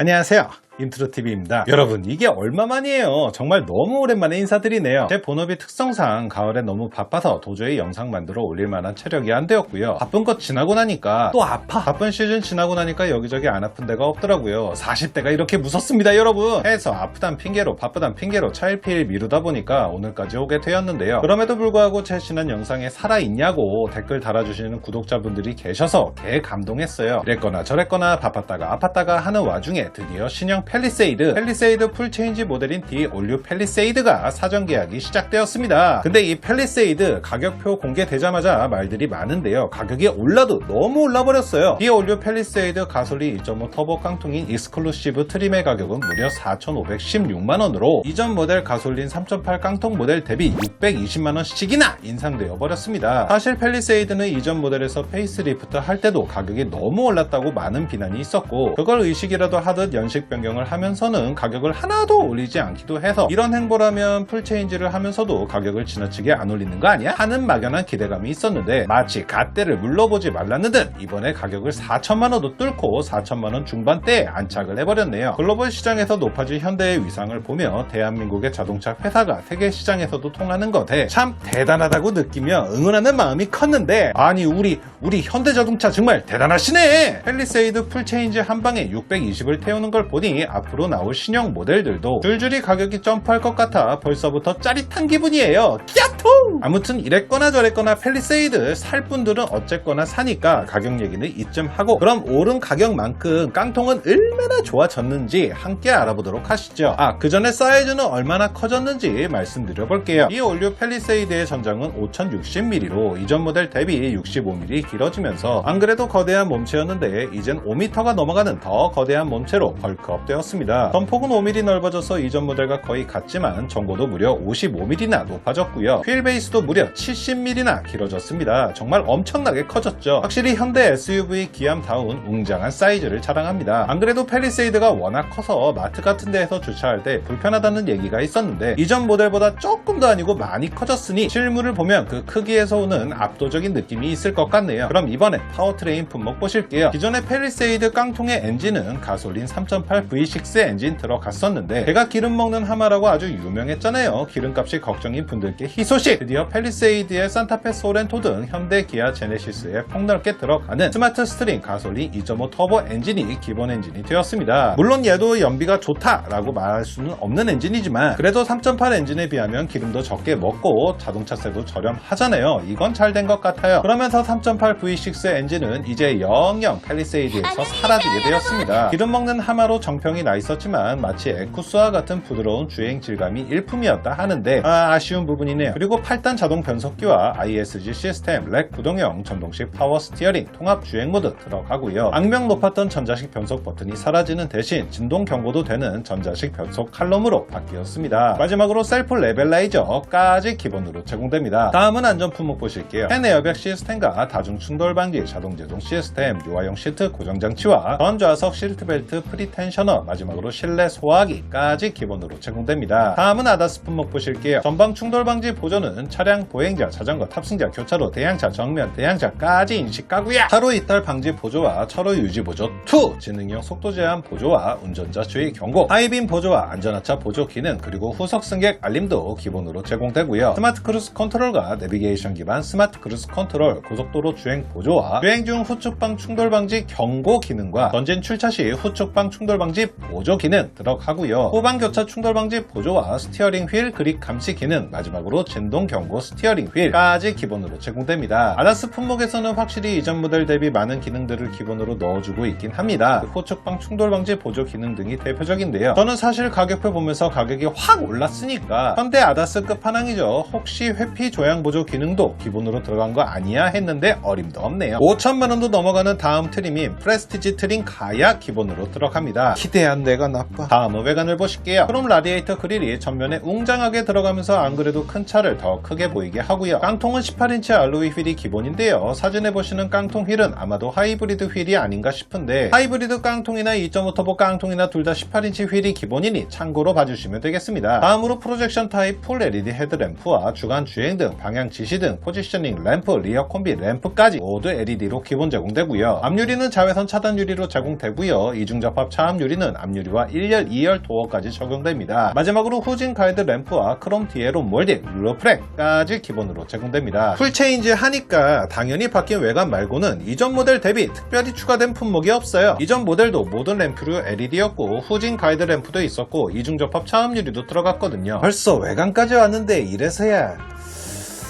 안녕하세요. 인트로TV입니다. 여러분, 이게 얼마만이에요? 정말 너무 오랜만에 인사드리네요. 제 본업이 특성상 가을에 너무 바빠서 도저히 영상 만들어 올릴 만한 체력이 안 되었고요. 바쁜 것 지나고 나니까 또 아파. 바쁜 시즌 지나고 나니까 여기저기 안 아픈 데가 없더라고요. 40대가 이렇게 무섭습니다, 여러분. 해서 아프단 핑계로 바쁘단 핑계로 차일피일 미루다 보니까 오늘까지 오게 되었는데요. 그럼에도 불구하고 제 지난 영상에 살아있냐고 댓글 달아주시는 구독자분들이 계셔서 개 감동했어요. 이랬거나 저랬거나 바빴다가 아팠다가 하는 와중에 드디어 신형 펠리세이드, 펠리세이드 풀체인지 모델인 D 올류 펠리세이드가 사전 계약이 시작되었습니다. 근데 이 펠리세이드 가격표 공개되자마자 말들이 많은데요. 가격이 올라도 너무 올라버렸어요. D 올류 펠리세이드 가솔린 2.5 터보 깡통인 익스클루시브 트림의 가격은 무려 4,516만원으로 이전 모델 가솔린 3.8 깡통 모델 대비 620만원씩이나 인상되어 버렸습니다. 사실 펠리세이드는 이전 모델에서 페이스리프트 할 때도 가격이 너무 올랐다고 많은 비난이 있었고 그걸 의식이라도 하듯 연식 변경을 하면서는 가격을 하나도 올리지 않기도 해서 이런 행보라면 풀체인지를 하면서도 가격을 지나치게 안 올리는 거 아니야? 하는 막연한 기대감이 있었는데 마치 갓대를 물러보지 말라는 듯 이번에 가격을 4천만 원도 뚫고 4천만 원 중반대에 안착을 해버렸네요. 글로벌 시장에서 높아진 현대의 위상을 보며 대한민국의 자동차 회사가 세계 시장에서도 통하는 것에 참 대단하다고 느끼며 응원하는 마음이 컸는데 아니 우리 우리 현대자동차 정말 대단하시네. 펠리세이드 풀체인지 한 방에 620을 태우는 걸 보니 앞으로 나올 신형 모델들도 줄줄이 가격이 점프할 것 같아 벌써부터 짜릿한 기분이에요. 끼야토! 아무튼 이랬거나 저랬거나 펠리세이드 살 분들은 어쨌거나 사니까 가격 얘기는 이쯤 하고 그럼 오른 가격만큼 깡통은 얼마나 좋아졌는지 함께 알아보도록 하시죠. 아, 그 전에 사이즈는 얼마나 커졌는지 말씀드려 볼게요. 이 올류 펠리세이드의 전장은 5060mm로 이전 모델 대비 65mm 길어지면서 안 그래도 거대한 몸체였는데 이젠 5m가 넘어가는 더 거대한 몸체로 벌크업 되었습니다. 전폭은 5mm 넓어져서 이전 모델과 거의 같지만 전고도 무려 55mm나 높아졌고요. 휠 베이스도 무려 70mm나 길어졌습니다. 정말 엄청나게 커졌죠. 확실히 현대 SUV 기암다운 웅장한 사이즈를 자랑합니다. 안 그래도 펠리세이드가 워낙 커서 마트 같은 데에서 주차할 때 불편하다는 얘기가 있었는데 이전 모델보다 조금 더 아니고 많이 커졌으니 실물을 보면 그 크기에서 오는 압도적인 느낌이 있을 것 같네요. 그럼 이번에 파워트레인 품목 보실게요. 기존의 펠리세이드 깡통의 엔진은 가솔린 3.8 V6 엔진 들어갔었는데 제가 기름 먹는 하마라고 아주 유명했잖아요. 기름값이 걱정인 분들께 희소식! 드디어 펠리세이드의 산타페 소렌토 등 현대 기아 제네시스에 폭넓게 들어가는 스마트 스트링 가솔린 2.5 터보 엔진이 기본 엔진이 되었습니다. 물론 얘도 연비가 좋다라고 말할 수는 없는 엔진이지만 그래도 3.8 엔진에 비하면 기름도 적게 먹고 자동차세도 저렴하잖아요. 이건 잘 된 것 같아요. 그러면서 3.8 V6 엔진은 이제 영영 펠리세이드에서 사라지게 되었습니다. 기름 먹는 하마로 정평 이 나 있었지만 마치 에쿠스와 같은 부드러운 주행 질감이 일품이었다 하는데 아, 아쉬운 부분이네요. 그리고 8단 자동 변속기와 ISG 시스템, 렉 구동형 전동식 파워 스티어링, 통합 주행 모드 들어가고요. 악명 높았던 전자식 변속 버튼이 사라지는 대신 진동 경고도 되는 전자식 변속 칼럼으로 바뀌었습니다. 마지막으로 셀프 레벨라이저까지 기본으로 제공됩니다. 다음은 안전 품목 보실게요. 핸 에어백 시스템과 다중 충돌 방지 자동 제동 시스템, 유아용 시트 고정 장치와 전좌석 시트 벨트 프리텐셔너, 마지막으로 실내 소화기까지 기본으로 제공됩니다. 다음은 아다스 품목 보실게요. 전방 충돌 방지 보조는 차량 보행자, 자전거 탑승자, 교차로 대향차, 정면 대향차까지 인식하고요. 차로 이탈 방지 보조와 차로 유지 보조 2, 지능형 속도 제한 보조와 운전자 주의 경고, 하이빔 보조와 안전하차 보조 기능, 그리고 후석 승객 알림도 기본으로 제공되고요. 스마트 크루즈 컨트롤과 내비게이션 기반 스마트 크루즈 컨트롤, 고속도로 주행 보조와 주행 중 후측방 충돌 방지 경고 기능과 전진 출차 시 후측방 충돌 방지 보조 기능 들어가고요. 후방 교차 충돌 방지 보조와 스티어링 휠 그립 감시 기능, 마지막으로 진동 경고 스티어링 휠까지 기본으로 제공됩니다. 아다스 품목에서는 확실히 이전 모델 대비 많은 기능들을 기본으로 넣어주고 있긴 합니다. 후측방 충돌 방지 보조 기능 등이 대표적인데요. 저는 사실 가격표 보면서 가격이 확 올랐으니까 현대 아다스 끝판왕이죠. 혹시 회피 조향 보조 기능도 기본으로 들어간 거 아니야 했는데 어림도 없네요. 5천만 원도 넘어가는 다음 트림인 프레스티지 트림 가야 기본으로 들어갑니다. 기대 한 내가 나빠. 다음은 외관을 보실게요. 크롬 라디에이터 그릴이 전면에 웅장하게 들어가면서 안 그래도 큰 차를 더 크게 보이게 하고요. 깡통은 18인치 알로이 휠이 기본인데요. 사진에 보시는 깡통 휠은 아마도 하이브리드 휠이 아닌가 싶은데 하이브리드 깡통이나 2.5 터보 깡통이나 둘 다 18인치 휠이 기본이니 참고로 봐주시면 되겠습니다. 다음으로 프로젝션 타입 풀 LED 헤드램프와 주간 주행 등 방향 지시 등 포지셔닝 램프, 리어 콤비 램프까지 모두 LED로 기본 제공되고요. 앞유리는 자외선 차단 유리로 제공되고요. 이중접합 차암 유리는 시트는 앞유리와 1열, 2열 도어까지 적용됩니다. 마지막으로 후진 가이드 램프와 크롬 디에로 몰딩, 룰러프렉까지 기본으로 제공됩니다. 풀체인지 하니까 당연히 바뀐 외관 말고는 이전 모델 대비 특별히 추가된 품목이 없어요. 이전 모델도 모든 램프류 LED였고 후진 가이드 램프도 있었고 이중접합 차음 유리도 들어갔거든요. 벌써 외관까지 왔는데 이래서야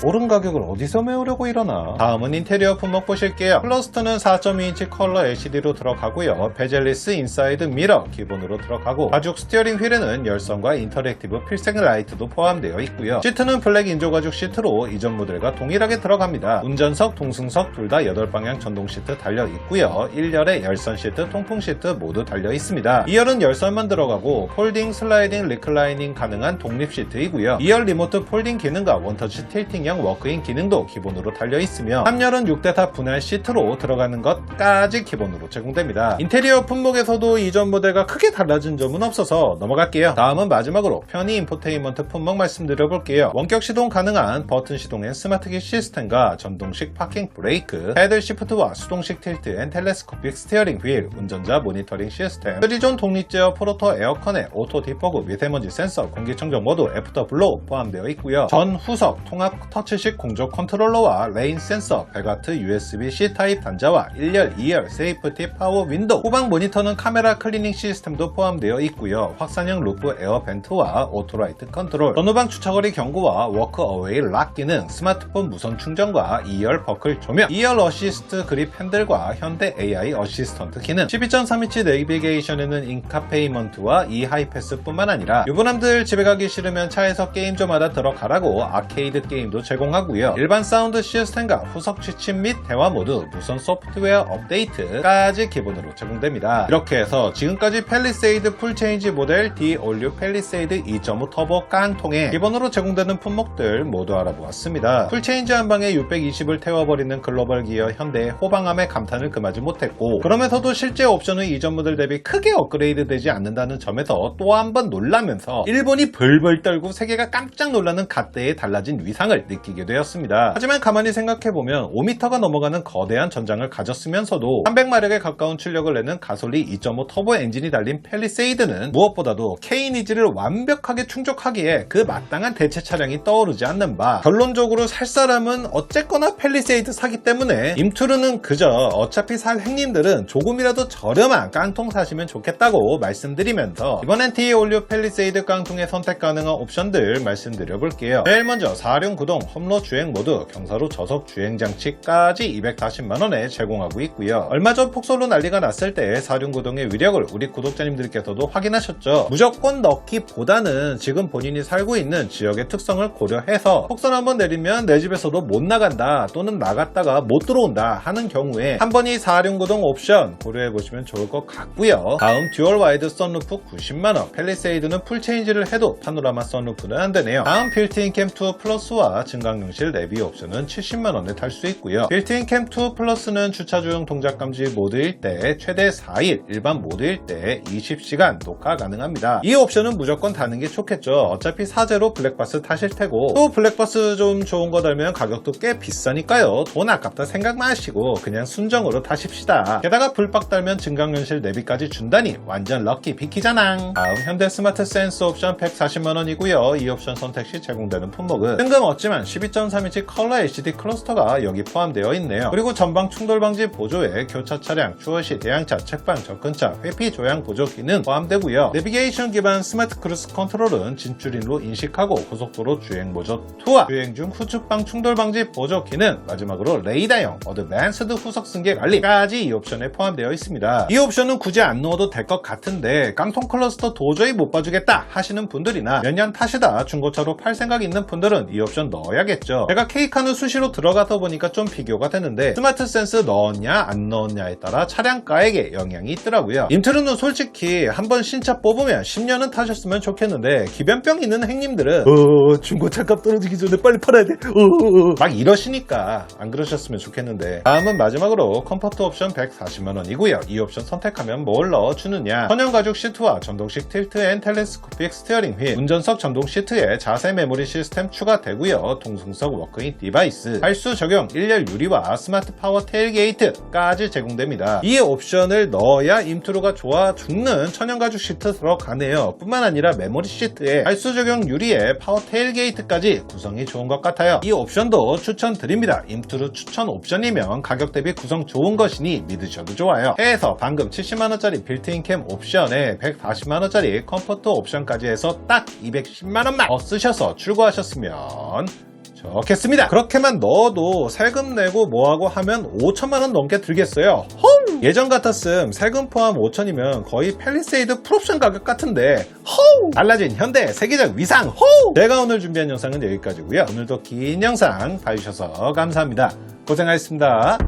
오른 가격을 어디서 메우려고 이러나? 다음은 인테리어 품목 보실게요. 클러스터는 4.2인치 컬러 LCD로 들어가고요. 베젤리스 인사이드 미러 기본으로 들어가고 가죽 스티어링 휠에는 열선과 인터랙티브 필색 라이트도 포함되어 있고요. 시트는 블랙 인조 가죽 시트로 이전 모델과 동일하게 들어갑니다. 운전석, 동승석 둘 다 8방향 전동 시트 달려 있고요. 1열에 열선 시트, 통풍 시트 모두 달려 있습니다. 2열은 열선만 들어가고 폴딩, 슬라이딩, 리클라이닝 가능한 독립 시트이고요. 2열 리모트 폴딩 기능과 원터치 틸팅형 워크인 기능도 기본으로 달려 있으며 3열은 6대타 분할 시트로 들어가는 것까지 기본으로 제공됩니다. 인테리어 품목에서도 이전 모델과 크게 달라진 점은 없어서 넘어갈게요. 다음은 마지막으로 편의 인포테인먼트 품목 말씀드려 볼게요. 원격 시동 가능한 버튼 시동엔 스마트키 시스템과 전동식 파킹 브레이크, 패들 시프트와 수동식 틸트 앤 텔레스코픽 스티어링 휠, 운전자 모니터링 시스템, 3존 독립제어 프로토 에어컨에 오토 디퍼그 미세먼지 센서, 공기청정 모드, 애프터 블로우 포함되어 있고요. 전 후석 통합 터 치식 공조 컨트롤러와 레인 센서, 베가트 USB-C 타입 단자와 1열, 2열 세이프티 파워 윈도우, 후방 모니터는 카메라 클리닝 시스템도 포함되어 있고요. 확산형 루프 에어 벤트와 오토라이트 컨트롤, 전후방 주차거리 경고와 워크 어웨이 락 기능, 스마트폰 무선 충전과 2열 버클 조명, 2열 어시스트 그립 핸들과 현대 AI 어시스턴트 기능, 12.3인치 내비게이션에는 인카페이먼트와 이 하이패스뿐만 아니라 유부남들 집에 가기 싫으면 차에서 게임 좀 하다 들어가라고 아케이드 게임도 제공하고요. 일반 사운드 시스템과 후석 취침 및 대화 모드, 무선 소프트웨어 업데이트까지 기본으로 제공됩니다. 이렇게 해서 지금까지 펠리세이드 풀체인지 모델 D 올류 펠리세이드 2.5 터보 깡통에 기본으로 제공되는 품목들 모두 알아보았습니다. 풀체인지 한 방에 620을 태워버리는 글로벌 기어 현대의 호방함에 감탄을 금하지 못했고 그러면서도 실제 옵션은 이전 모델 대비 크게 업그레이드 되지 않는다는 점에서 또 한 번 놀라면서 일본이 벌벌 떨고 세계가 깜짝 놀라는 갓대의 달라진 위상을 느끼 게 되었습니다. 하지만 가만히 생각해보면 5m가 넘어가는 거대한 전장을 가졌으면서도 300마력에 가까운 출력을 내는 가솔린 2.5 터보 엔진이 달린 펠리세이드는 무엇보다도 K 니즈를 완벽하게 충족하기에 그 마땅한 대체 차량이 떠오르지 않는 바 결론적으로 살 사람은 어쨌거나 펠리세이드 사기 때문에 임투르는 그저 어차피 살 행님들은 조금이라도 저렴한 깡통 사시면 좋겠다고 말씀드리면서 이번엔 T 올류 펠리세이드 깡통에 선택 가능한 옵션들 말씀드려 볼게요. 제일 먼저 4륜 구동 험로 주행 모드 경사로 저속 주행 장치까지 240만원에 제공하고 있고요. 얼마 전 폭설로 난리가 났을 때 4륜 구동의 위력을 우리 구독자님들께서도 확인하셨죠. 무조건 넣기보다는 지금 본인이 살고 있는 지역의 특성을 고려해서 폭설 한번 내리면 내 집에서도 못 나간다 또는 나갔다가 못 들어온다 하는 경우에 한 번이 4륜 구동 옵션 고려해 보시면 좋을 것 같고요. 다음 듀얼 와이드 선루프 90만원 펠리세이드는 풀체인지를 해도 파노라마 선루프는 안 되네요. 다음 빌트인 캠2 플러스와 증강용실 내비 옵션은 70만원에 탈 수 있고요. 빌트인 캠2 플러스는 주차주용 동작 감지 모드일 때 최대 4일, 일반 모드일 때 20시간 녹화 가능합니다. 이 옵션은 무조건 다는 게 좋겠죠. 어차피 사제로 블랙바스 타실 테고 또 블랙바스 좀 좋은 거 달면 가격도 꽤 비싸니까요. 돈 아깝다 생각 마시고 그냥 순정으로 타십시다. 게다가 불박 달면 증강연실 내비까지 준다니 완전 럭키 비키잖아. 다음 현대 스마트 센스 옵션 140만원이고요. 이 옵션 선택 시 제공되는 품목은 뜬금없지만 12.3인치 컬러 LCD 클러스터가 여기 포함되어 있네요. 그리고 전방 충돌 방지 보조에 교차 차량, 추월시 대양차, 책방 접근차, 회피 조향 보조 기능 포함되고요. 내비게이션 기반 스마트 크루스 컨트롤은 진출인로 인식하고 고속도로 주행 보조 투하, 주행 중 후측방 충돌 방지 보조 기능, 마지막으로 레이더형 어드밴스드 후석 승객 관리까지 이 옵션에 포함되어 있습니다. 이 옵션은 굳이 안 넣어도 될 것 같은데 깡통 클러스터 도저히 못 봐주겠다 하시는 분들이나 몇 년 타시다 중고차로 팔 생각 있는 분들은 이 옵션 넣어 야겠죠. 제가 케이카는 수시로 들어가다 보니까 좀 비교가 되는데 스마트 센스 넣었냐 안 넣었냐에 따라 차량가액에 영향이 있더라고요. 인트로는 솔직히 한번 신차 뽑으면 10년은 타셨으면 좋겠는데 기변병 있는 행님들은 어 중고차 값 떨어지기 전에 빨리 팔아야 돼. 어, 막 이러시니까 안 그러셨으면 좋겠는데 다음은 마지막으로 컴포트 옵션 140만원이고요. 이 옵션 선택하면 뭘 넣어주느냐 천연 가죽 시트와 전동식 틸트 앤 텔레스코픽 스티어링 휠 운전석 전동 시트에 자세 메모리 시스템 추가되고요. 통풍성 워크인 디바이스, 할수 적용 1열 유리와 스마트 파워 테일게이트까지 제공됩니다. 이 옵션을 넣어야 임트로가 좋아 죽는 천연 가죽 시트 들어가네요. 뿐만 아니라 메모리 시트에 할수 적용 유리에 파워 테일게이트까지 구성이 좋은 것 같아요. 이 옵션도 추천드립니다. 임트로 추천 옵션이면 가격 대비 구성 좋은 것이니 믿으셔도 좋아요. 해에서 방금 70만원짜리 빌트인 캠 옵션에 140만원짜리 컴포트 옵션까지 해서 딱 210만원만 더 쓰셔서 출고하셨으면 좋겠습니다. 그렇게만 넣어도 세금 내고 뭐하고 하면 5천만원 넘게 들겠어요. 헝! 예전 같았음 세금 포함 5천이면 거의 팰리세이드 풀옵션 가격 같은데 헝! 달라진 현대 세계적 위상 호! 제가 오늘 준비한 영상은 여기까지고요. 오늘도 긴 영상 봐주셔서 감사합니다. 고생하셨습니다.